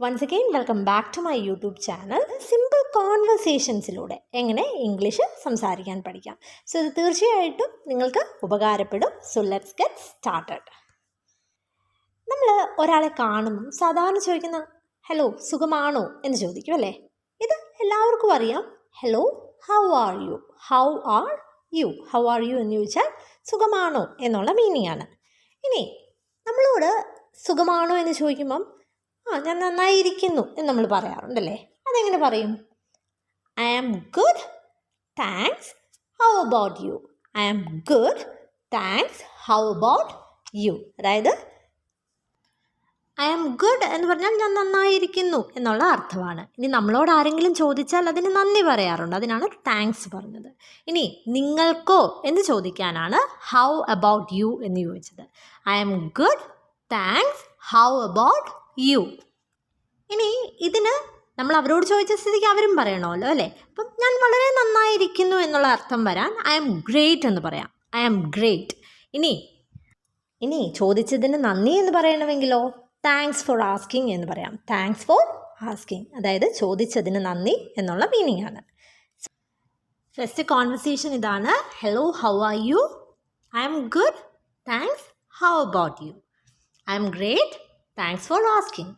Once again welcome back to my YouTube channel simple കോൺവെർസേഷൻസിലൂടെ എങ്ങനെ English സംസാരിക്കാൻ പഠിക്കാം? So ഇത് തീർച്ചയായിട്ടും നിങ്ങൾക്ക് ഉപകാരപ്പെടും. സോ ലെറ്റ്സ് ഗെറ്റ് സ്റ്റാർട്ടഡ് നമ്മൾ ഒരാളെ കാണുമ്പം സാധാരണ ചോദിക്കുന്ന ഹലോ സുഖമാണോ? എന്ന് ചോദിക്കും അല്ലേ? ഇത് എല്ലാവർക്കും അറിയാം. Hello how are you how are you how are you എന്ന് ചോദിച്ചാൽ സുഖമാണോ? എന്നുള്ള മീനിങ് ആണ്. ഇനി നമ്മളോട് സുഖമാണോ? എന്ന് ചോദിക്കുമ്പം ആ ഞാൻ നന്നായിരിക്കുന്നു എന്ന് നമ്മൾ പറയാറുണ്ടല്ലേ? അതെങ്ങനെ പറയും? I am good thanks how about you I am good thanks how about you അതായത് ഐ ആം ഗുഡ് എന്ന് പറഞ്ഞാൽ ഞാൻ നന്നായിരിക്കുന്നു എന്നുള്ള അർത്ഥമാണ്. ഇനി നമ്മളോട് ആരെങ്കിലും ചോദിച്ചാൽ അതിന് നന്ദി പറയാറുണ്ട്. അതിനാണ് താങ്ക്സ് പറഞ്ഞത്. ഇനി നിങ്ങൾക്കോ എന്ന് ചോദിക്കാനാണ് ഹൗ അബൌട്ട് യു എന്ന് ചോദിച്ചത്. I am good thanks how about you. ഇനി ഇതിന് നമ്മൾ അവരോട് ചോദിച്ച സ്ഥിതിക്ക് അവരും പറയണമല്ലോ അല്ലേ? അപ്പം ഞാൻ വളരെ നന്നായിരിക്കുന്നു എന്നുള്ള അർത്ഥം വരാൻ ഐ ആം ഗ്രേറ്റ് എന്ന് പറയാം. ഐ ആം ഗ്രേറ്റ് ഇനി ഇനി ചോദിച്ചതിന് നന്ദി എന്ന് പറയണമെങ്കിലോ? താങ്ക്സ് ഫോർ ആസ്കിങ് എന്ന് പറയാം. താങ്ക്സ് ഫോർ ആസ്കിങ് അതായത് ചോദിച്ചതിന് നന്ദി എന്നുള്ള മീനിങ് ആണ്. ഫസ്റ്റ് കോൺവെർസേഷൻ ഇതാണ്. Hello how are you I am good thanks how about you I am great thanks for asking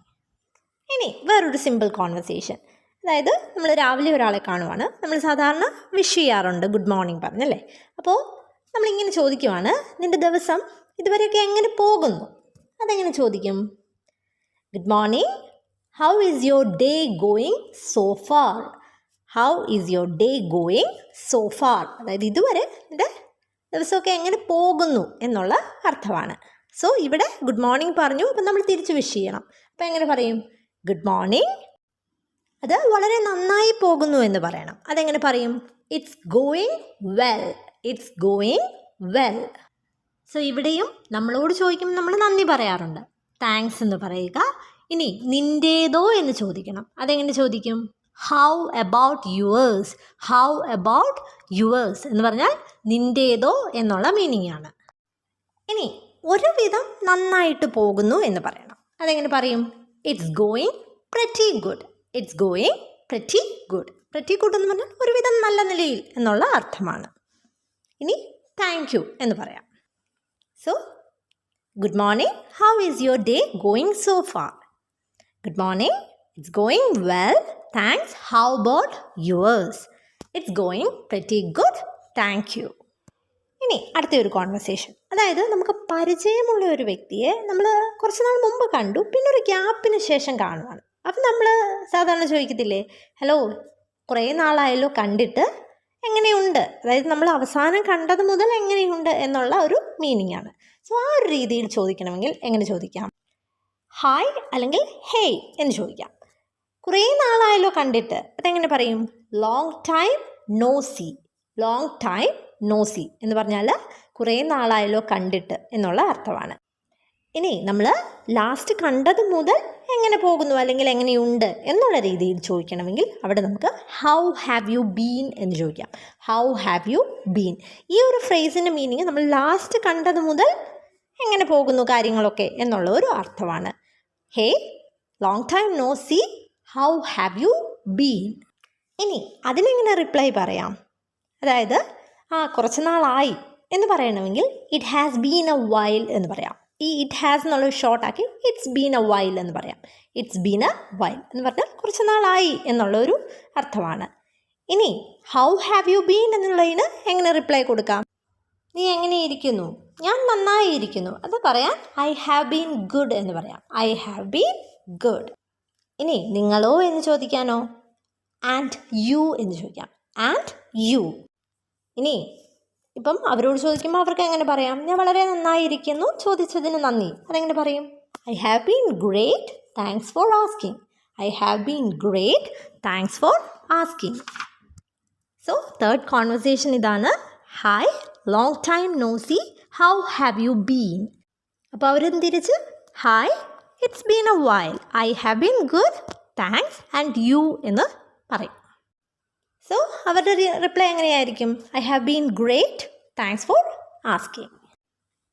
ഇനി വേറൊരു സിമ്പിൾ കോൺവെർസേഷൻ അതായത് നമ്മൾ രാവിലെ ഒരാളെ കാണുവാണ്. നമ്മൾ സാധാരണ വിഷ് ചെയ്യാറുണ്ട് ഗുഡ് മോർണിംഗ് പറഞ്ഞല്ലേ? അപ്പോൾ നമ്മളിങ്ങനെ ചോദിക്കുവാണ് നിന്റെ ദിവസം ഇതുവരെയൊക്കെ എങ്ങനെ പോകുന്നു? അതെങ്ങനെ ചോദിക്കും? Good morning how is your day going so far how is your day going so far അതായത് ഇതുവരെ നിന്റെ ദിവസമൊക്കെ എങ്ങനെ പോകുന്നു എന്നുള്ള അർത്ഥമാണ്. സോ ഇവിടെ ഗുഡ് മോർണിംഗ് പറഞ്ഞു അപ്പം നമ്മൾ തിരിച്ച് വിഷ് ചെയ്യണം. അപ്പം എങ്ങനെ പറയും? ഗുഡ് മോർണിംഗ് അത് വളരെ നന്നായി പോകുന്നു എന്ന് പറയണം. അതെങ്ങനെ പറയും? It's going well it's going well so ഇവിടെയും നമ്മളോട് ചോദിക്കുമ്പോൾ നമ്മൾ നന്ദി പറയാറുണ്ട്. താങ്ക്സ് എന്ന് പറയുക. ഇനി നിന്റേതോ എന്ന് ചോദിക്കണം. അതെങ്ങനെ ചോദിക്കും? How about yours how about yours എന്ന് പറഞ്ഞാൽ നിന്റേതോ എന്നുള്ള മീനിങ് ആണ്. ഇനി ഒരുവിധം നന്നായിട്ട് പോകുന്നു എന്ന് പറയണം. അതെങ്ങനെ പറയും? It's going pretty good it's going pretty good pretty good എന്ന് പറഞ്ഞാൽ ഒരുവിധം നല്ല നിലയിൽ എന്നുള്ള അർത്ഥമാണ്. ഇനി താങ്ക് യു എന്ന് പറയാം. So good morning how is your day going so far good morning it's going well thanks how about yours it's going pretty good thank you ഇനി അടുത്ത ഒരു കോൺവെർസേഷൻ അതായത് നമുക്ക് പരിചയമുള്ള ഒരു വ്യക്തിയെ നമ്മൾ കുറച്ച് നാൾ മുമ്പ് കണ്ടു പിന്നെ ഒരു ഗ്യാപ്പിന് ശേഷം കാണുവാണ്. അപ്പം നമ്മൾ സാധാരണ ചോദിക്കത്തില്ലേ ഹലോ കുറേ നാളായല്ലോ കണ്ടിട്ട് എങ്ങനെയുണ്ട്? അതായത് നമ്മൾ അവസാനം കണ്ടത് മുതൽ എങ്ങനെയുണ്ട് എന്നുള്ള ഒരു മീനിങ് ആണ്. സോ ആ ഒരു രീതിയിൽ ചോദിക്കണമെങ്കിൽ എങ്ങനെ ചോദിക്കാം? ഹായ് അല്ലെങ്കിൽ ഹേയ് എന്ന് ചോദിക്കാം. കുറേ നാളായല്ലോ കണ്ടിട്ട് അതെങ്ങനെ പറയും? Long time no see long time no see എന്ന് പറഞ്ഞാൽ കുറേ നാളായല്ലോ കണ്ടിട്ട് എന്നുള്ള അർത്ഥമാണ്. ഇനി നമ്മൾ ലാസ്റ്റ് കണ്ടത് മുതൽ എങ്ങനെ പോകുന്നു? അല്ലെങ്കിൽ എങ്ങനെയുണ്ട്? എന്നുള്ള രീതിയിൽ ചോദിക്കണമെങ്കിൽ അവിടെ നമുക്ക് ഹൗ ഹാവ് യു ബീൻ എന്ന് ചോദിക്കാം. ഹൗ ഹാവ് യു ബീൻ ഈ ഒരു ഫ്രേസിന്റെ മീനിങ് നമ്മൾ ലാസ്റ്റ് കണ്ടത് മുതൽ എങ്ങനെ പോകുന്നു കാര്യങ്ങളൊക്കെ എന്നുള്ള ഒരു അർത്ഥമാണ്. Hey long time no see how have you been ഇനി അതിനെങ്ങനെ റിപ്ലൈ പറയാം? അതായത് ആ കുറച്ച് നാളായി എന്ന് പറയണമെങ്കിൽ it has been a while എന്ന് പറയാം. ഈ ഇറ്റ് ഹാസ് എന്നുള്ളത് ഷോർട്ടാക്കി ഇറ്റ്സ് ബീൻ എ വൈൽ എന്ന് പറയാം. ഇറ്റ്സ് ബീൻ എ വൈൽ എന്ന് പറഞ്ഞാൽ കുറച്ച് നാളായി എന്നുള്ള ഒരു അർത്ഥമാണ്. ഇനി ഹൗ ഹാവ് യു ബീൻ എന്നുള്ളതിന് എങ്ങനെ റിപ്ലൈ കൊടുക്കാം? നീ എങ്ങനെ ഇരിക്കുന്നു? ഞാൻ നന്നായി ഇരിക്കുന്നു. അത് പറയാൻ ഐ ഹാവ് ബീൻ ഗുഡ് എന്ന് പറയാം. ഐ ഹാവ് ബീൻ ഗുഡ് ഇനി നിങ്ങളോ എന്ന് ചോദിക്കാനോ? ആൻഡ് യു എന്ന് ചോദിക്കാം. ആൻഡ് യു ഇനി ഇപ്പം അവരോട് ചോദിക്കുമ്പോൾ അവർക്ക് എങ്ങനെ പറയാം? ഞാൻ വളരെ നന്നായിരിക്കുന്നു ചോദിച്ചതിന് നന്ദി. അതെങ്ങനെ പറയും? I have been great thanks for asking I have been great thanks for asking so third conversation ഇതാണ്. Hi long time no see how have you been അപ്പോൾ അവരും തിരിച്ച് hi it's been a while I have been good thanks and you എന്ന് പറയും. So അവരുടെ reply എങ്ങനെയായിരിക്കും? I have been great thanks for asking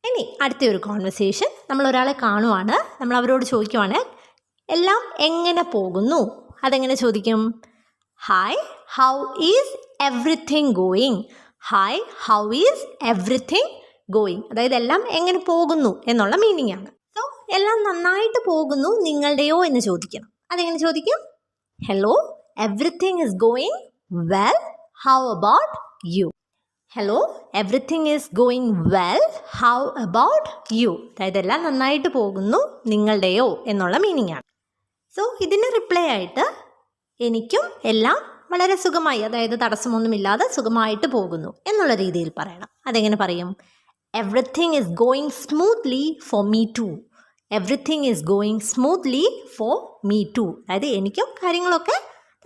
ഇനി അടുത്ത ഒരു കോൺവെർസേഷൻ നമ്മൾ ഒരാളെ കാണുവാണ്. നമ്മൾ അവരോട് ചോദിക്കുവാണ് എല്ലാം എങ്ങനെ പോകുന്നു? അതെങ്ങനെ ചോദിക്കും? Hi how is everything going hi how is everything going അതായത് എല്ലാം എങ്ങനെ പോകുന്നു എന്നുള്ള മീനിങ് ആണ്. സോ എല്ലാം നന്നായിട്ട് പോകുന്നു നിങ്ങളുടെയോ? എന്ന് ചോദിക്കണം. അതെങ്ങനെ ചോദിക്കും? Hello everything is going well how about you? Hello everything is going well how about you അതായത് എല്ലാം നന്നായിട്ട് പോകുന്നു. നിങ്ങളുടെയോ എന്നുള്ള മീനിങ് ആണ്. സോ ഇതിന് റിപ്ലൈ ആയിട്ട് എനിക്കും എല്ലാം വളരെ സുഖമായി അതായത് തടസ്സമൊന്നുമില്ലാതെ സുഖമായിട്ട് പോകുന്നു എന്നുള്ള രീതിയിൽ പറയണം. അതെങ്ങനെ പറയും? Everything is going smoothly for me too everything is going smoothly for me too അതായത് എനിക്കും കാര്യങ്ങളൊക്കെ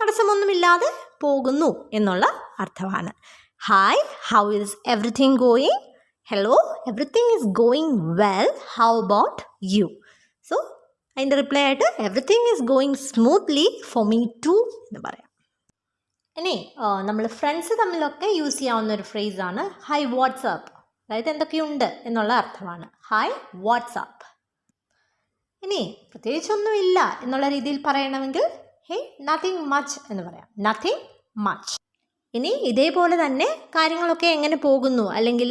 തടസ്സമൊന്നുമില്ലാതെ പോകുന്നു എന്നുള്ള അർത്ഥമാണ്. Hi how is everything going hello everything is going well how about you so അതിന്റെ റിപ്ലൈ ആയിട്ട് everything is going smoothly for me too എന്ന് പറയാം. ഇനി നമ്മൾ ഫ്രണ്ട്സ് തമ്മിലൊക്കെ യൂസ് ചെയ്യാവുന്ന ഒരു ഫ്രേസ് ആണ് ഹൈ വാട്സാപ്പ് അതായത് എന്തൊക്കെയുണ്ട് എന്നുള്ള അർത്ഥമാണ്. ഹായ് വാട്സാപ്പ് ഇനി പ്രത്യേകിച്ചൊന്നുമില്ല എന്നുള്ള രീതിയിൽ പറയണമെങ്കിൽ ഹേ നത്തിങ് മച്ച് എന്ന് പറയാം. നത്തിങ് മച്ച് ഇനി ഇതേപോലെ തന്നെ കാര്യങ്ങളൊക്കെ എങ്ങനെ പോകുന്നു? അല്ലെങ്കിൽ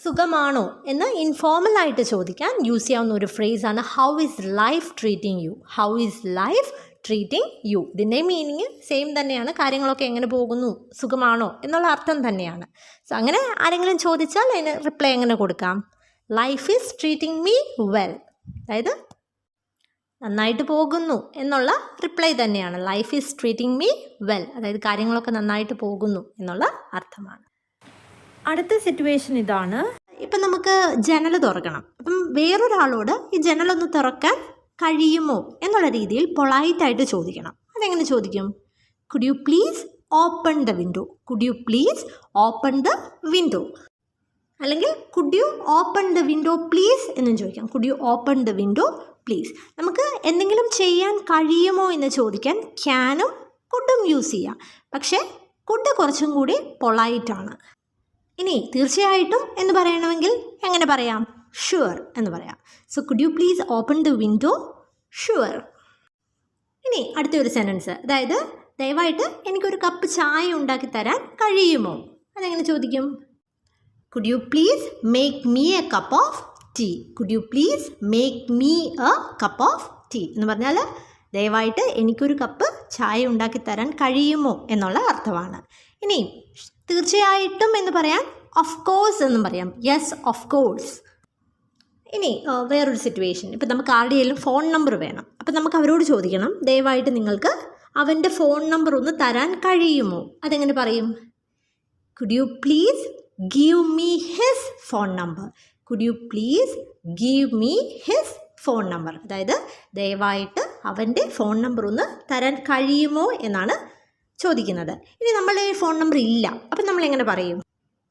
സുഖമാണോ എന്ന് ഇൻഫോർമൽ ആയിട്ട് ചോദിക്കാൻ യൂസ് ചെയ്യാവുന്ന ഒരു ഫ്രേസാണ് how is life treating you how is life treating you ഇതിന്റെ മീനിങ് സെയിം തന്നെയാണ്. കാര്യങ്ങളൊക്കെ എങ്ങനെ പോകുന്നു? സുഖമാണോ? എന്നുള്ള അർത്ഥം തന്നെയാണ്. സോ അങ്ങനെ ആരെങ്കിലും ചോദിച്ചാൽ അതിന് റിപ്ലൈ എങ്ങനെ കൊടുക്കാം? Life is treating me well അതായത് നന്നായിട്ട് പോകുന്നു എന്നുള്ള റിപ്ലൈ തന്നെയാണ്. Life is treating me well അതായത് കാര്യങ്ങളൊക്കെ നന്നായിട്ട് പോകുന്നു എന്നുള്ള അർത്ഥമാണ്. അടുത്ത സിറ്റുവേഷൻ ഇതാണ്. ഇപ്പം നമുക്ക് ജനൽ തുറക്കണം. അപ്പം വേറൊരാളോട് ഈ ജനലൊന്ന് തുറക്കാൻ കഴിയുമോ എന്നുള്ള രീതിയിൽ പൊളൈറ്റായിട്ട് ചോദിക്കണം. അതെങ്ങനെ ചോദിക്കും? Could you please open the window could you please open the window അല്ലെങ്കിൽ could you open the window please എന്നും ചോദിക്കാം. Could you open the window please നമുക്ക് എന്തെങ്കിലും ചെയ്യാൻ കഴിയുമോ എന്ന് ചോദിക്കാൻ ക്യാനും കുഡും യൂസ് ചെയ്യാം. പക്ഷേ കുഡ് കുറച്ചും കൂടി പൊളൈറ്റാണ് ഇനി തീർച്ചയായിട്ടും എന്ന് പറയണമെങ്കിൽ എങ്ങനെ പറയാം? ഷുവർ എന്ന് പറയാം. So could you please open the window sure ഇനി അടുത്തൊരു സെന്റൻസ് അതായത് ദയവായിട്ട് എനിക്കൊരു കപ്പ് ചായ ഉണ്ടാക്കി തരാൻ കഴിയുമോ? അതെങ്ങനെ ചോദിക്കും? Could you please make me a cup of tea could you please make me a cup of tea എന്ന് പറഞ്ഞാൽ ദയവായിട്ട് എനിക്കൊരു കപ്പ് ചായ ഉണ്ടാക്കി തരാൻ കഴിയുമോ എന്നുള്ള അർത്ഥമാണ്. ഇനി തീർച്ചയായിട്ടും എന്ന് പറയാൻ ഓഫ് കോഴ്സ് എന്നും പറയാം. യെസ് ഓഫ് കോഴ്സ് ഇനി വേറൊരു സിറ്റുവേഷൻ ഇപ്പം നമുക്ക് ആരുടെയെങ്കിലും ഫോൺ നമ്പർ വേണം. അപ്പം നമുക്ക് അവരോട് ചോദിക്കണം. ദയവായിട്ട് നിങ്ങൾക്ക് അവന്റെ ഫോൺ നമ്പർ ഒന്ന് തരാൻ കഴിയുമോ? അതെങ്ങനെ പറയും? Could you please give me his phone number could you please give me his phone number അതായത് ദയവായിട്ട് അവന്റെ ഫോൺ നമ്പർ ഒന്ന് തരാൻ കഴിയുമോ എന്നാണ് ചോദിക്കുന്നത്. ഇനി നമ്മളെ ഫോൺ നമ്പർ ഇല്ല. അപ്പം നമ്മൾ എങ്ങനെ പറയും?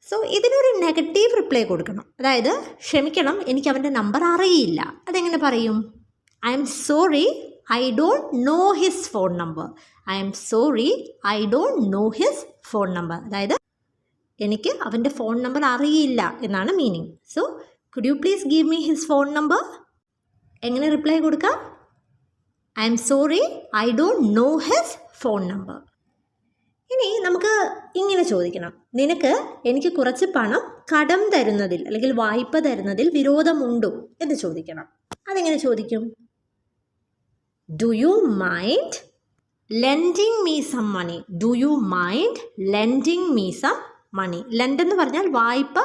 സോ ഇതിനൊരു നെഗറ്റീവ് റിപ്ലൈ കൊടുക്കണം. അതായത് ക്ഷമിക്കണം എനിക്ക് അവന്റെ നമ്പർ അറിയില്ല. അതെങ്ങനെ പറയും? I am sorry I don't know his phone number I am sorry I don't know his phone number അതായത് എനിക്ക് അവന്റെ ഫോൺ നമ്പർ അറിയില്ല എന്നാണ് meaning so could you please give me his phone number എങ്ങനെ reply കൊടുക്കാം? I am sorry I don't know his phone number ഇനി നമുക്ക് ഇങ്ങനെ ചോദിക്കണം. നിനക്ക് എനിക്ക് കുറച്ച് പണം കടം തരുന്നതിൽ അല്ലെങ്കിൽ വായ്പ തരുന്നതിൽ വിരോധമുണ്ടോ എന്ന് ചോദിക്കണം. അതെങ്ങനെ ചോദിക്കും? Do you mind lending me some money do you mind lending me some money lend എന്ന് പറഞ്ഞാൽ വായ്പ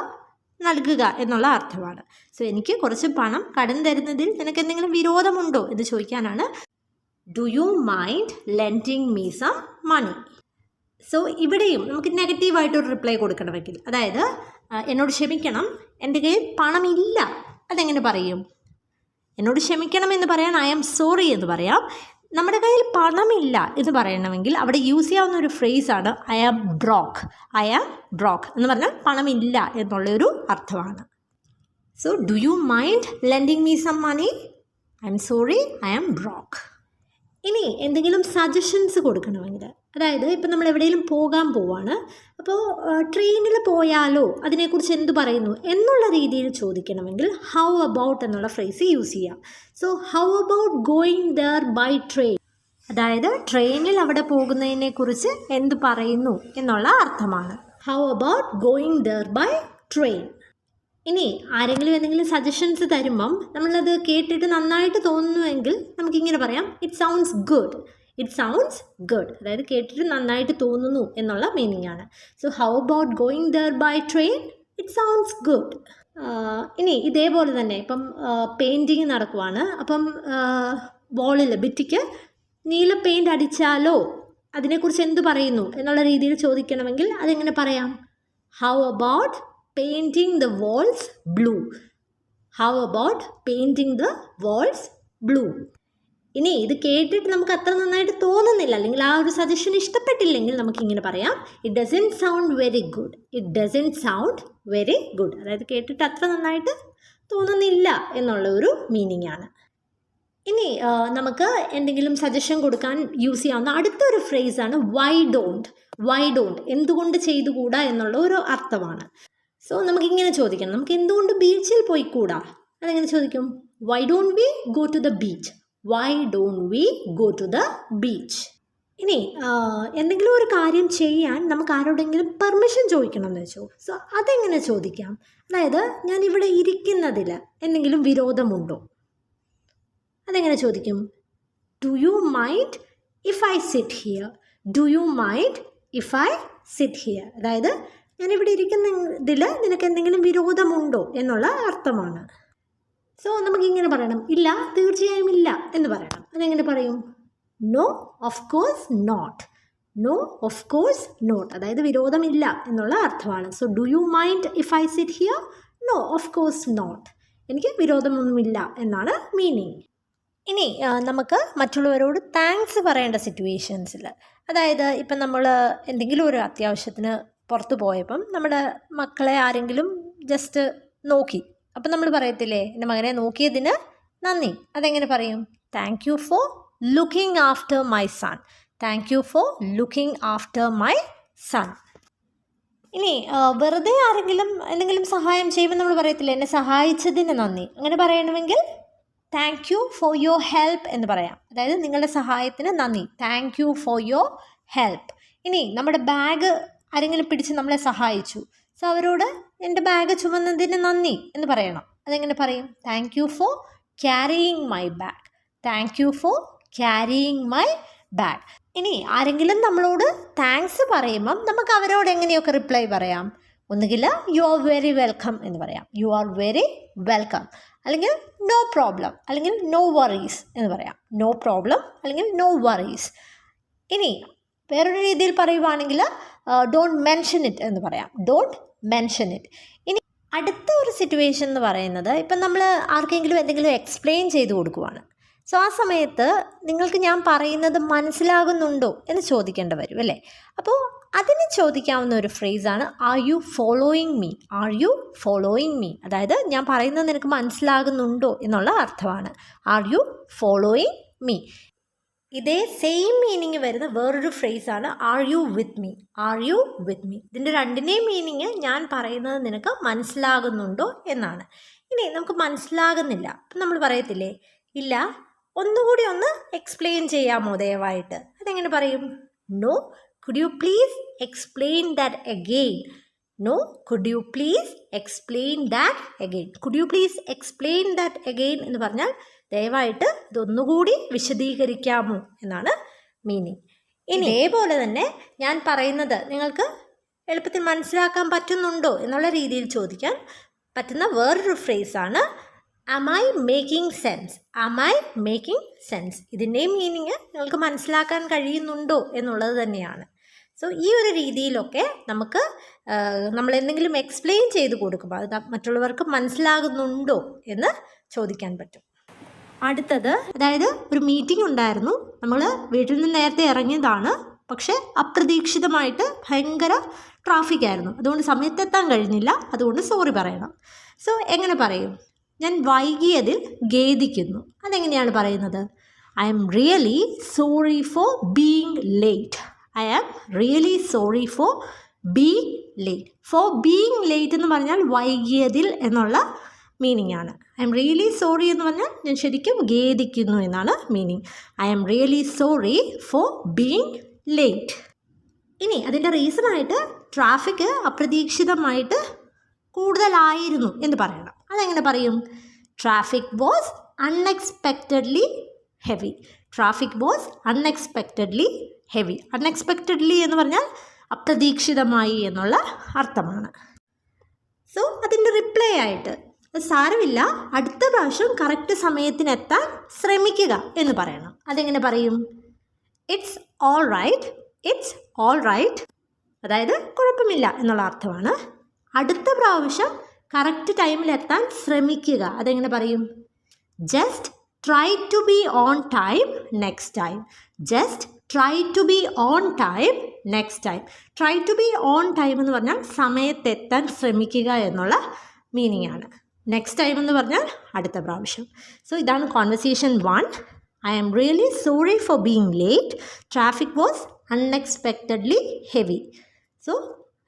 നൽകുക എന്നുള്ള അർത്ഥമാണ്. സോ എനിക്ക് കുറച്ച് പണം കടം തരുന്നതിൽ നിനക്ക് എന്തെങ്കിലും വിരോധമുണ്ടോ എന്ന് ചോദിക്കാനാണ്. Do you mind lending me some money so ഇവിടെയും നമുക്ക് നെഗറ്റീവായിട്ടൊരു റിപ്ലൈ കൊടുക്കണമെങ്കിൽ. അതായത് എന്നോട് ക്ഷമിക്കണം. എന്റെ കയ്യിൽ പണമില്ല. അതെങ്ങനെ പറയും? എന്നോട് ക്ഷമിക്കണം എന്ന് പറയാൻ ഐ ആം സോറി എന്ന് പറയാം. നമ്മുടെ കയ്യിൽ പണമില്ല എന്ന് പറയണമെങ്കിൽ അവിടെ യൂസ് ചെയ്യാവുന്ന ഒരു ഫ്രേസ് ആണ് I am broke I am broke എന്ന് പറഞ്ഞാൽ പണമില്ല എന്നുള്ളൊരു അർത്ഥമാണ്. So do you mind lending me some money I am sorry I am broke ഇനി എന്തെങ്കിലും സജഷൻസ് കൊടുക്കണമെങ്കിൽ അതായത് ഇപ്പം നമ്മൾ എവിടെയെങ്കിലും പോകാൻ പോവാണ്. അപ്പോൾ ട്രെയിനിൽ പോയാലോ അതിനെക്കുറിച്ച് എന്ത് പറയുന്നു എന്നുള്ള രീതിയിൽ ചോദിക്കണമെങ്കിൽ ഹൗ അബൌട്ട് എന്നുള്ള ഫ്രേസ് യൂസ് ചെയ്യാം. So how about going there by train അതായത് ട്രെയിനിൽ അവിടെ പോകുന്നതിനെക്കുറിച്ച് എന്ത് പറയുന്നു എന്നുള്ള അർത്ഥമാണ്. How about going there by train ഇനി ആരെങ്കിലും എന്തെങ്കിലും സജഷൻസ് തരുമ്പം നമ്മളത് കേട്ടിട്ട് നന്നായിട്ട് തോന്നുന്നുവെങ്കിൽ നമുക്കിങ്ങനെ പറയാം it sounds good it sounds good അതായത് കേട്ടിട്ട് നന്നായിട്ട് തോന്നുന്നു എന്നുള്ള മീനിങ് ആണ്. So how about going there by train it sounds good ഇനി ഇതേപോലെ തന്നെ ഇപ്പം പെയിന്റിങ് നടക്കുവാണ്. അപ്പം വോളിൽ ഭിത്തിക്ക് നീല പെയിന്റ് അടിച്ചാലോ? അതിനെക്കുറിച്ച് എന്ത് പറയുന്നു? എന്നുള്ള രീതിയിൽ ചോദിക്കണമെങ്കിൽ അതെങ്ങനെ പറയാം? How about painting the walls blue how about painting the walls blue ഇനി ഇത് കേട്ടിട്ട് നമുക്ക് അത്ര നന്നായിട്ട് തോന്നുന്നില്ല. അല്ലെങ്കിൽ ആ ഒരു സജഷൻ ഇഷ്ടപ്പെട്ടില്ലെങ്കിൽ നമുക്ക് ഇങ്ങനെ പറയാം. It doesn't sound very good it doesn't sound very good അതായത് കേട്ടിട്ട് അത്ര നന്നായിട്ട് തോന്നുന്നില്ല എന്നുള്ള ഒരു മീനിങ് ആണ്. ഇനി നമുക്ക് എന്തെങ്കിലും സജഷൻ കൊടുക്കാൻ യൂസ് ചെയ്യാവുന്ന അടുത്തൊരു ആണ് വൈ ഡോണ്ട് വൈ ഡോണ്ട് എന്തുകൊണ്ട് ചെയ്തുകൂടാ എന്നുള്ള ഒരു അർത്ഥമാണ്. സോ നമുക്ക് ഇങ്ങനെ ചോദിക്കണം. നമുക്ക് എന്തുകൊണ്ട് ബീച്ചിൽ പോയിക്കൂടാ അതെങ്ങനെ ചോദിക്കും? Why don't we go to the beach why don't we go to the beach ഇനി എന്തെങ്കിലും ഒരു കാര്യം ചെയ്യാൻ നമുക്ക് ആരോടെങ്കിലും പെർമിഷൻ ചോദിക്കണം എന്ന് വെച്ചു. സോ അതെങ്ങനെ ചോദിക്കാം? അതായത് ഞാൻ ഇവിടെ ഇരിക്കുന്നതിൽ എന്തെങ്കിലും വിരോധമുണ്ടോ? അതെങ്ങനെ ചോദിക്കും? Do you mind if I sit here do you mind if I sit here അതായത് ഞാനിവിടെ ഇരിക്കുന്നതിൽ നിനക്ക് എന്തെങ്കിലും വിരോധമുണ്ടോ എന്നുള്ള അർത്ഥമാണ്. സോ നമുക്കിങ്ങനെ പറയണം. ഇല്ല തീർച്ചയായും ഇല്ല എന്ന് പറയണം. അതെങ്ങനെ പറയും? No of course not no of course not അതായത് വിരോധമില്ല എന്നുള്ള അർത്ഥമാണ്. So do you mind if I sit here no of course not എനിക്ക് വിരോധമൊന്നുമില്ല എന്നാണ് മീനിങ് ഇനി നമുക്ക് മറ്റുള്ളവരോട് താങ്ക്സ് പറയേണ്ട സിറ്റുവേഷൻസിൽ അതായത് ഇപ്പം നമ്മൾ എന്തെങ്കിലും ഒരു അത്യാവശ്യത്തിന് പുറത്ത് പോയപ്പം നമ്മുടെ മക്കളെ ആരെങ്കിലും ജസ്റ്റ് നോക്കി. അപ്പം നമ്മൾ പറയത്തില്ലേ എന്റെ മകനെ നോക്കിയതിന് നന്ദി. അതെങ്ങനെ പറയും? Thank you for looking after my son thank you for looking after my son ഇനി വെറുതെ ആരെങ്കിലും എന്തെങ്കിലും സഹായം ചെയ്യുമ്പോൾ നമ്മൾ പറയത്തില്ലേ എന്നെ സഹായിച്ചതിന് നന്ദി. അങ്ങനെ പറയണമെങ്കിൽ thank you for your help എന്ന് പറയാം. അതായത് നിങ്ങളുടെ സഹായത്തിന് നന്ദി. Thank you for your help ഇനി നമ്മുടെ ബാഗ് ആരെങ്കിലും പിടിച്ച് നമ്മളെ സഹായിച്ചു. സോ അവരോട് എന്റെ ബാഗ് ചുമന്നതിന് നന്ദി എന്ന് പറയണം. അതെങ്ങനെ പറയും? Thank you for carrying my bag thank you for carrying my bag ഇനി ആരെങ്കിലും നമ്മളോട് താങ്ക്സ് പറയുമ്പം നമുക്ക് അവരോട് എങ്ങനെയൊക്കെ റിപ്ലൈ പറയാം? ഒന്നുകിൽ യു ആർ വെരി വെൽക്കം എന്ന് പറയാം. യു ആർ വെരി വെൽക്കം അല്ലെങ്കിൽ നോ പ്രോബ്ലം അല്ലെങ്കിൽ നോ വറീസ് എന്ന് പറയാം. നോ പ്രോബ്ലം അല്ലെങ്കിൽ നോ വറീസ് ഇനി വേറൊരു രീതിയിൽ പറയുവാണെങ്കിൽ ഡോണ്ട് മെൻഷൻ ഇറ്റ് എന്ന് പറയാം. ഡോണ്ട് മെൻഷൻ ഇറ്റ് ഇനി അടുത്ത ഒരു സിറ്റുവേഷൻ എന്ന് പറയുന്നത് ഇപ്പം നമ്മൾ ആർക്കെങ്കിലും എന്തെങ്കിലും എക്സ്പ്ലെയിൻ ചെയ്ത് കൊടുക്കുവാണ്. സോ ആ സമയത്ത് നിങ്ങൾക്ക് ഞാൻ പറയുന്നത് മനസ്സിലാകുന്നുണ്ടോ എന്ന് ചോദിക്കേണ്ടി വരും അല്ലേ? അപ്പോൾ അതിന് ചോദിക്കാവുന്ന ഒരു ഫ്രേസാണ് are you following me are you following me അതായത് ഞാൻ പറയുന്നത് നിനക്ക് മനസ്സിലാകുന്നുണ്ടോ എന്നുള്ള അർത്ഥമാണ്. ആർ യു ഫോളോയിങ് മീ ഇതേ സെയിം മീനിങ് വരുന്ന വേറൊരു ആണ് are you with me are you with me ഇതിന്റെ രണ്ടിന്റെയും മീനിങ് ഞാൻ പറയുന്നത് നിനക്ക് മനസ്സിലാകുന്നുണ്ടോ എന്നാണ്. ഇനി നമുക്ക് മനസ്സിലാകുന്നില്ല. അപ്പം നമ്മൾ പറയത്തില്ലേ? ഇല്ല ഒന്നുകൂടി ഒന്ന് എക്സ്പ്ലെയിൻ ചെയ്യാമോ ദയവായിട്ട്? അതെങ്ങനെ പറയും? No could you please explain that again no could you please explain that again could you please explain that again എന്ന് പറഞ്ഞാൽ ദയവായിട്ട് ഇതൊന്നുകൂടി വിശദീകരിക്കാമോ എന്നാണ് മീനിങ് ഇനി ഇതേപോലെ തന്നെ ഞാൻ പറയുന്നത് നിങ്ങൾക്ക് എളുപ്പത്തിൽ മനസ്സിലാക്കാൻ പറ്റുന്നുണ്ടോ എന്നുള്ള രീതിയിൽ ചോദിക്കാൻ പറ്റുന്ന വേറൊരു ഫ്രേസാണ് I making sense I making sense ഇതിന്റെയും meaning നിങ്ങൾക്ക് മനസ്സിലാക്കാൻ കഴിയുന്നുണ്ടോ എന്നുള്ളത് തന്നെയാണ്. സോ ഈ ഒരു രീതിയിലൊക്കെ നമുക്ക് നമ്മൾ എന്തെങ്കിലും എക്സ്പ്ലെയിൻ ചെയ്ത് കൊടുക്കുമ്പോൾ അത് മറ്റുള്ളവർക്ക് മനസ്സിലാകുന്നുണ്ടോ എന്ന് ചോദിക്കാൻ പറ്റും. അടുത്തത് അതായത് ഒരു മീറ്റിംഗ് ഉണ്ടായിരുന്നു. നമ്മൾ വീട്ടിൽ നിന്ന് നേരത്തെ ഇറങ്ങിയതാണ്. പക്ഷേ അപ്രതീക്ഷിതമായിട്ട് ഭയങ്കര ട്രാഫിക് ആയിരുന്നു. അതുകൊണ്ട് സമയത്തെത്താൻ കഴിഞ്ഞില്ല. അതുകൊണ്ട് സോറി പറയണം. സോ എങ്ങനെ പറയും? ഞാൻ വൈകിയതിൽ ഖേദിക്കുന്നു. അതെങ്ങനെയാണ് പറയുന്നത്? I am really sorry for being late I am really sorry for being late for being late എന്ന് പറഞ്ഞാൽ വൈകിയതിൽ എന്നുള്ള മീനിങ് ആണ്. ഐ എം റിയലി സോറി എന്ന് പറഞ്ഞാൽ ഞാൻ ശരിക്കും ഖേദിക്കുന്നു എന്നാണ് meaning I am really sorry for being late ഇനി അതിന്റെ റീസണായിട്ട് ട്രാഫിക് അപ്രതീക്ഷിതമായിട്ട് കൂടുതലായിരുന്നു എന്ന് പറയണം. അതെങ്ങനെ പറയും? Traffic was unexpectedly heavy traffic was unexpectedly heavy unexpectedly എന്ന് പറഞ്ഞാൽ അപ്രതീക്ഷിതമായി എന്നുള്ള അർത്ഥമാണ്. സോ അതിന്റെ റിപ്ലൈ ആയിട്ട് സാരമില്ല. അടുത്ത പ്രാവശ്യം കറക്റ്റ് സമയത്തിനെത്താൻ ശ്രമിക്കുക എന്ന് പറയണം. അതെങ്ങനെ പറയും? It's all right it's all right അതായത് കുഴപ്പമില്ല എന്നുള്ള അർത്ഥമാണ്. അടുത്ത പ്രാവശ്യം കറക്റ്റ് ടൈമിലെത്താൻ ശ്രമിക്കുക. അതെങ്ങനെ പറയും? Just try to be on time next time just try to be on time next time try to be on time എന്ന് പറഞ്ഞാൽ സമയത്തെത്താൻ ശ്രമിക്കുക എന്നുള്ള മീനിങ് ആണ്. നെക്സ്റ്റ് ടൈം എന്ന് പറഞ്ഞാൽ അടുത്ത പ്രാവശ്യം. സോ ഇതാണ് conversation one I am really sorry for being late traffic was unexpectedly heavy so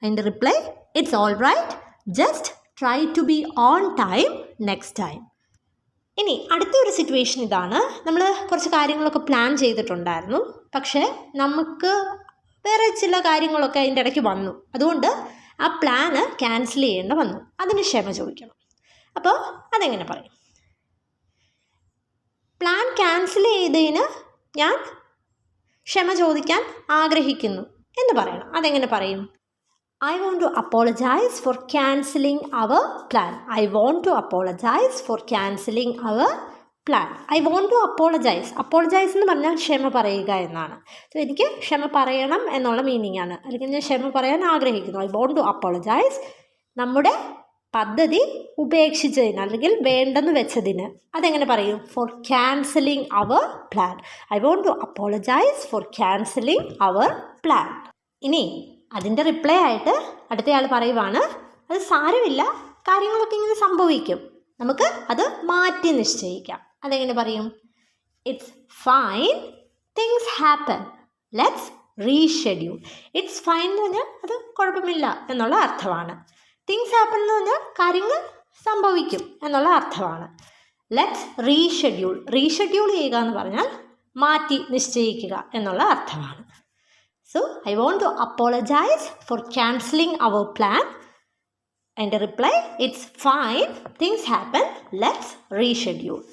അതിന്റെ reply it's all right just try to be on time next time ഇനി അടുത്ത ഒരു സിറ്റുവേഷൻ ഇതാണ്. നമ്മൾ കുറച്ച് കാര്യങ്ങളൊക്കെ പ്ലാൻ ചെയ്തിട്ടുണ്ടായിരുന്നു. പക്ഷേ നമുക്ക് വേറെ ചില കാര്യങ്ങളൊക്കെ അതിന്റെ ഇടയ്ക്ക് വന്നു. അതുകൊണ്ട് ആ പ്ലാന് ക്യാൻസൽ ചെയ്യേണ്ട വന്നു. അതിന് ക്ഷമ ചോദിക്കണം. അപ്പോൾ അതെങ്ങനെ പറയും? പ്ലാൻ ക്യാൻസൽ ചെയ്തതിന് ഞാൻ ക്ഷമ ചോദിക്കാൻ ആഗ്രഹിക്കുന്നു എന്ന് പറയണം. അതെങ്ങനെ പറയും? I want to apologise for cancelling our plan I want to apologise for cancelling our plan I want to apologise apologise എന്ന് പറഞ്ഞാൽ ക്ഷമ പറയുക എന്നാണ്. സോ എനിക്ക് ക്ഷമ പറയണം എന്നുള്ള മീനിങ് ആണ്. അല്ലെങ്കിൽ ഞാൻ ക്ഷമ പറയാൻ ആഗ്രഹിക്കുന്നു. ഐ വോണ്ട് ടു അപ്പോളജൈസ് നമ്മുടെ പദ്ധതി ഉപേക്ഷിച്ചതിന് അല്ലെങ്കിൽ വേണ്ടെന്ന് വെച്ചതിന്. അതെങ്ങനെ പറയും? For cancelling our plan I want to apologise for cancelling our plan ഇനി അതിന്റെ റിപ്ലൈ ആയിട്ട് അടുത്തയാൾ പറയുവാണ് അത് സാരമില്ല. കാര്യങ്ങളൊക്കെ ഇങ്ങനെ സംഭവിക്കും. നമുക്ക് അത് മാറ്റി നിശ്ചയിക്കാം. അതെങ്ങനെ പറയും? It's fine things happen let's reschedule it's fine എന്ന് പറഞ്ഞാൽ അത് കുഴപ്പമില്ല എന്നുള്ള അർത്ഥമാണ്. തിങ്സ് ഹാപ്പൻ എന്ന് പറഞ്ഞാൽ കാര്യങ്ങൾ സംഭവിക്കും എന്നുള്ള അർത്ഥമാണ്. ലെറ്റ്സ് റീഷെഡ്യൂൾ റീഷെഡ്യൂൾ ചെയ്യുക എന്ന് പറഞ്ഞാൽ മാറ്റി നിശ്ചയിക്കുക എന്നുള്ള അർത്ഥമാണ്. So I want to apologise for cancelling our plan എന്റെ reply it's fine things happen let's reschedule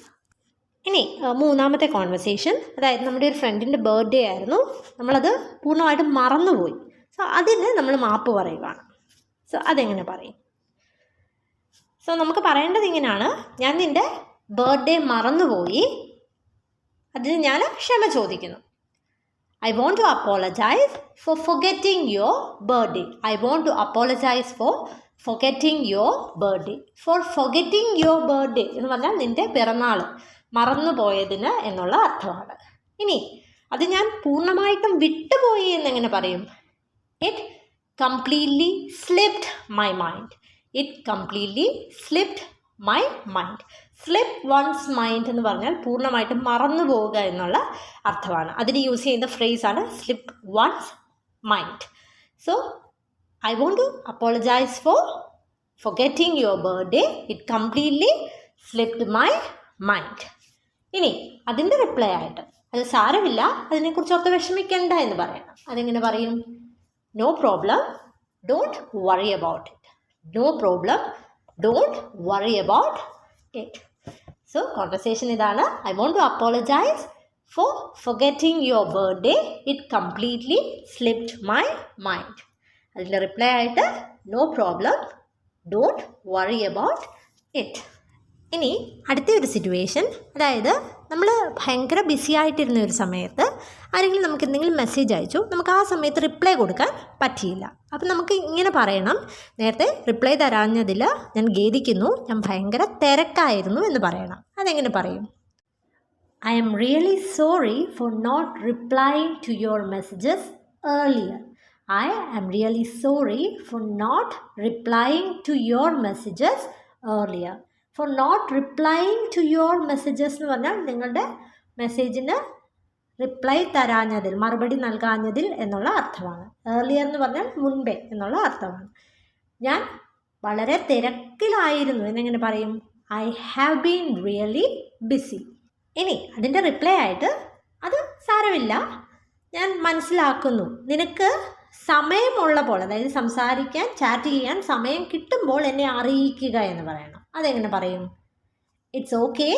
ഇനി മൂന്നാമത്തെ കോൺവെർസേഷൻ അതായത് നമ്മുടെ ഒരു ഫ്രണ്ടിന്റെ ബർത്ത്ഡേ ആയിരുന്നു. നമ്മളത് പൂർണമായിട്ടും മറന്നുപോയി. സോ അതിന് നമ്മൾ മാപ്പ് പറയുവാണ്. സോ അതെങ്ങനെ പറയും? സോ നമുക്ക് പറയേണ്ടത് ഇങ്ങനെയാണ്. ഞാൻ നിന്റെ ബർത്ത്ഡേ മറന്നുപോയി. അതിന് ഞാൻ ക്ഷമ ചോദിക്കുന്നു. I want to apologise for forgetting your birthday I want to apologise for forgetting your birthday for forgetting your birthday എന്ന് പറഞ്ഞാൽ നിന്റെ പിറന്നാൾ മറന്നുപോയതിന് എന്നുള്ള അർത്ഥമാണ്. ഇനി അത് ഞാൻ പൂർണമായിട്ടും വിട്ടുപോയി എന്നെങ്ങനെ പറയും? It completely slipped my mind it completely slipped my mind slip one's mind എന്ന് പറഞ്ഞാൽ പൂർണമായിട്ടും മറന്നു പോവുക എന്നുള്ള അർത്ഥമാണ്. അതിന് യൂസ് ചെയ്യുന്ന ഫ്രേസ് ആണ് slip one's mind so I want to apologise for forgetting your birthday it completely slipped my mind ഇനി അതിന്റെ റിപ്ലൈ ആയിട്ട്. അത് സാരമില്ല. അതിനെക്കുറിച്ച് ഓർത്ത് വിഷമിക്കണ്ട എന്ന് പറയണം അതെങ്ങനെ പറയും? No problem don't worry about it no problem don't worry about it so conversation ഇതാണ്. I want to apologise for forgetting your birthday it completely slipped my mind അതിന്റെ റിപ്ലൈ ആയിട്ട് no problem don't worry about it ഇനി അടുത്ത ഒരു situation അതായത് നമ്മൾ ഭയങ്കര BC ആയിട്ടിരുന്ന ഒരു സമയത്ത് ആരെങ്കിലും നമുക്ക് എന്തെങ്കിലും മെസ്സേജ് അയച്ചു നമുക്ക് ആ സമയത്ത് റിപ്ലൈ കൊടുക്കാൻ പറ്റിയില്ല. അപ്പം നമുക്ക് ഇങ്ങനെ പറയണം നേരത്തെ റിപ്ലൈ തരാഞ്ഞതിൽ ഞാൻ ഖേദിക്കുന്നു ഞാൻ ഭയങ്കര തിരക്കായിരുന്നു എന്ന് പറയണം. അതെങ്ങനെ പറയും? I am really sorry for not replying to your messages earlier I am really sorry for not replying to your messages earlier for not replying to your messages എന്ന് പറഞ്ഞാൽ നിങ്ങളുടെ മെസ്സേജിന് റിപ്ലൈ തരാഞ്ഞതിൽ മറുപടി നൽകാഞ്ഞതിൽ എന്നുള്ള അർത്ഥമാണ്. ഏർലിയർ എന്ന് പറഞ്ഞാൽ മുൻപേ എന്നുള്ള അർത്ഥമാണ്. ഞാൻ വളരെ തിരക്കിലായിരുന്നു. എന്നെങ്ങനെ പറയും? I have been really busy ഇനി അതിന്റെ റിപ്ലൈ ആയിട്ട് അത് സാരമില്ല. ഞാൻ മനസ്സിലാക്കുന്നു. നിനക്ക് സമയമുള്ളപ്പോൾ അതായത് സംസാരിക്കാൻ ചാറ്റ് ചെയ്യാൻ സമയം കിട്ടുമ്പോൾ എന്നെ അറിയിക്കുക എന്ന് പറയണം. അതെങ്ങനെ പറയും? It's okay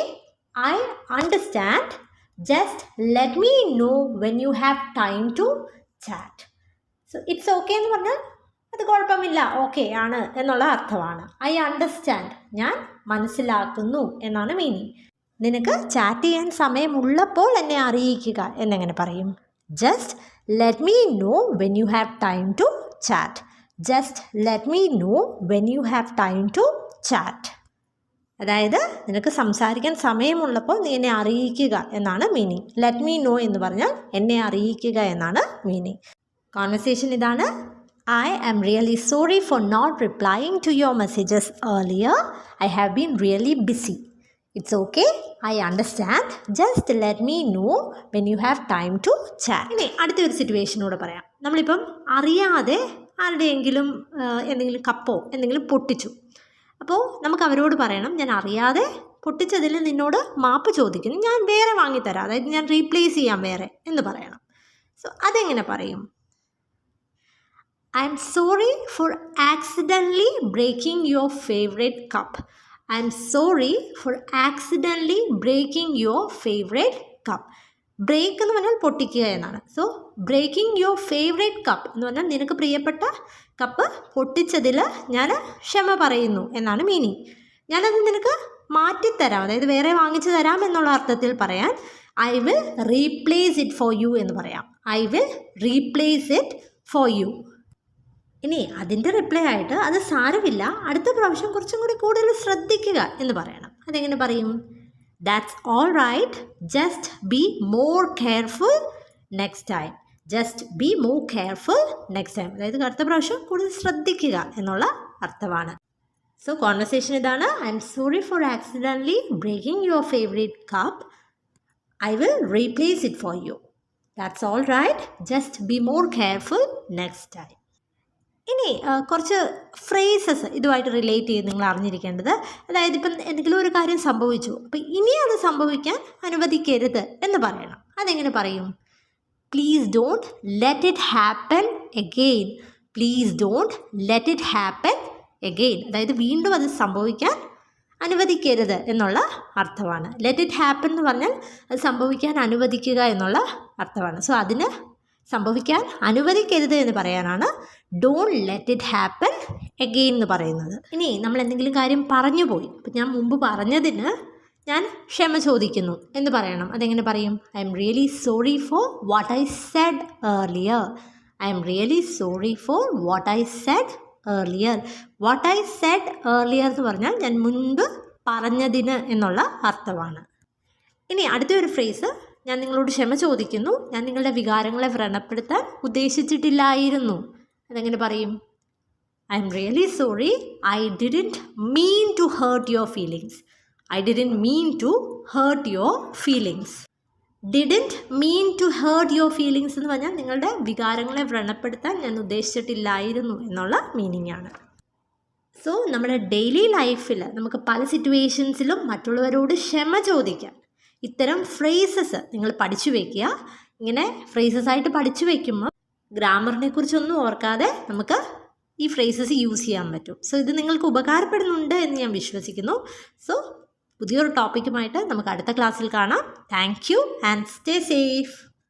I understand just let me know when you have time to chat so it's okay എന്ന് പറഞ്ഞാൽ അത് കുഴപ്പമില്ല. ഓക്കെ ആണ് എന്നുള്ള അർത്ഥമാണ്. ഐ അണ്ടർസ്റ്റാൻഡ് ഞാൻ മനസ്സിലാക്കുന്നു എന്നാണ് മീനിങ് നിനക്ക് ചാറ്റ് ചെയ്യാൻ സമയമുള്ളപ്പോൾ എന്നെ അറിയിക്കുക എന്നെങ്ങനെ പറയും? Just let me know when you have time to chat just let me know when you have time to chat അതായത് നിനക്ക് സംസാരിക്കാൻ സമയമുള്ളപ്പോൾ നീ എന്നെ അറിയിക്കുക എന്നാണ് മീനിങ് ലെറ്റ് മീ നോ എന്ന് പറഞ്ഞാൽ എന്നെ അറിയിക്കുക എന്നാണ് മീനിങ് കോൺവെർസേഷൻ ഇതാണ്. I am really sorry for not replying to your messages earlier I have been really busy it's okay I understand just let me know when you have time to chat ഇനി അടുത്തൊരു സിറ്റുവേഷനോട് പറയാം. നമ്മളിപ്പം അറിയാതെ ആരുടെയെങ്കിലും എന്തെങ്കിലും കപ്പോ എന്തെങ്കിലും പൊട്ടിച്ചു. അപ്പോൾ നമുക്ക് അവരോട് പറയണം ഞാൻ അറിയാതെ പൊട്ടിച്ചതിൽ നിന്നോട് മാപ്പ് ചോദിക്കുന്നു. ഞാൻ വേറെ വാങ്ങിത്തരാം. അതായത് ഞാൻ റീപ്ലേസ് ചെയ്യാം വേറെ എന്ന് പറയണം. സോ അതെങ്ങനെ പറയും? I am sorry for accidentally breaking your favourite cup I am sorry for accidentally breaking your favourite cup break എന്ന് പറഞ്ഞാൽ പൊട്ടിക്കുക എന്നാണ്. So breaking your favourite cup എന്ന് പറഞ്ഞാൽ നിനക്ക് പ്രിയപ്പെട്ട കപ്പ് പൊട്ടിച്ചതിൽ ഞാൻ ക്ഷമ പറയുന്നു എന്നാണ് മീനിങ് ഞാനത് നിനക്ക് മാറ്റിത്തരാം അതായത് വേറെ വാങ്ങിച്ചു തരാം എന്നുള്ള അർത്ഥത്തിൽ പറയാൻ I will replace it for you എന്ന് പറയാം. I will replace it for you ഇനി അതിന്റെ റിപ്ലൈ ആയിട്ട് അത് സാരമില്ല. അടുത്ത പ്രാവശ്യം കുറച്ചും കൂടി കൂടുതൽ ശ്രദ്ധിക്കുക എന്ന് പറയണം. അതെങ്ങനെ പറയും? That's all right just be more careful next time just be more careful next time അതായത് അടുത്ത പ്രാവശ്യം കൂടുതൽ ശ്രദ്ധിക്കുക എന്നുള്ള അർത്ഥമാണ്. സോ കോൺവെർസേഷൻ ഇതാണ്. I am sorry for accidentally breaking your favourite cup I will replace it for you that's all right just be more careful next time ഇനി കുറച്ച് ഫ്രേസസ് ഇതുമായിട്ട് റിലേറ്റ് ചെയ്ത് നിങ്ങൾ അറിഞ്ഞിരിക്കേണ്ടത്. അതായത് ഇപ്പം എന്തെങ്കിലും ഒരു കാര്യം സംഭവിച്ചു. അപ്പം ഇനി അത് സംഭവിക്കാൻ അനുവദിക്കരുത് എന്ന് പറയണം. അതെങ്ങനെ പറയും? Please don't let it happen again please don't let it happen again അതായത് വീണ്ടും അത് സംഭവിക്കാൻ അനുവദിക്കരുത് എന്നുള്ള അർത്ഥമാണ്. ലെറ്റ് ഇറ്റ് ഹാപ്പൻ എന്ന് പറഞ്ഞാൽ അത് സംഭവിക്കാൻ അനുവദിക്കുക എന്നുള്ള അർത്ഥമാണ്. സോ അതിന് സംഭവിക്കാൻ അനുവദിക്കരുത് എന്ന് പറയാനാണ്. Don't let it happen again എന്ന് പറയുന്നത്. ഇനി നമ്മൾ എന്തെങ്കിലും കാര്യം പറഞ്ഞു പോയി. ഇപ്പം ഞാൻ മുമ്പ് പറഞ്ഞതിന് ഞാൻ ക്ഷമ ചോദിക്കുന്നു എന്ന് പറയണം. അതെങ്ങനെ പറയും? I am really sorry for what I said earlier I am really sorry for what I said earlier what I said earlier എന്ന് പറഞ്ഞാൽ ഞാൻ മുൻപ് പറഞ്ഞതിന് എന്നുള്ള അർത്ഥമാണ്. ഇനി അടുത്തൊരു ഫ്രേസ് ഞാൻ നിങ്ങളോട് ക്ഷമ ചോദിക്കുന്നു. ഞാൻ നിങ്ങളുടെ വികാരങ്ങളെ വ്രണപ്പെടുത്താൻ ഉദ്ദേശിച്ചിട്ടില്ലായിരുന്നു. അതെങ്ങനെ പറയും? I am really sorry I didn't mean to hurt your feelings I didn't mean to hurt your feelings didn't mean to hurt your feelings എന്ന് പറഞ്ഞാൽ നിങ്ങളുടെ വികാരങ്ങളെ വ്രണപ്പെടുത്താൻ ഞാൻ ഉദ്ദേശിച്ചിട്ടില്ലായിരുന്നു എന്നുള്ള മീനിങ് ആണ്. സോ നമ്മുടെ ഡെയിലി ലൈഫിൽ നമുക്ക് പല സിറ്റുവേഷൻസിലും മറ്റുള്ളവരോട് ക്ഷമ ചോദിക്കാം. ഇത്തരം ഫ്രേസസ് നിങ്ങൾ പഠിച്ചു വയ്ക്കുക ഇങ്ങനെ ഫ്രേസസ് ആയിട്ട് പഠിച്ചു വയ്ക്കുമ്പോൾ ഗ്രാമറിനെ കുറിച്ചൊന്നും ഓർക്കാതെ നമുക്ക് ഈ ഫ്രേസസ് യൂസ് ചെയ്യാൻ പറ്റും. സോ ഇത് നിങ്ങൾക്ക് ഉപകാരപ്പെടുന്നുണ്ട് എന്ന് ഞാൻ വിശ്വസിക്കുന്നു. സോ പുതിയൊരു ടോപ്പിക്കുമായിട്ട് നമുക്ക് അടുത്ത ക്ലാസ്സിൽ കാണാം. Thank you and stay safe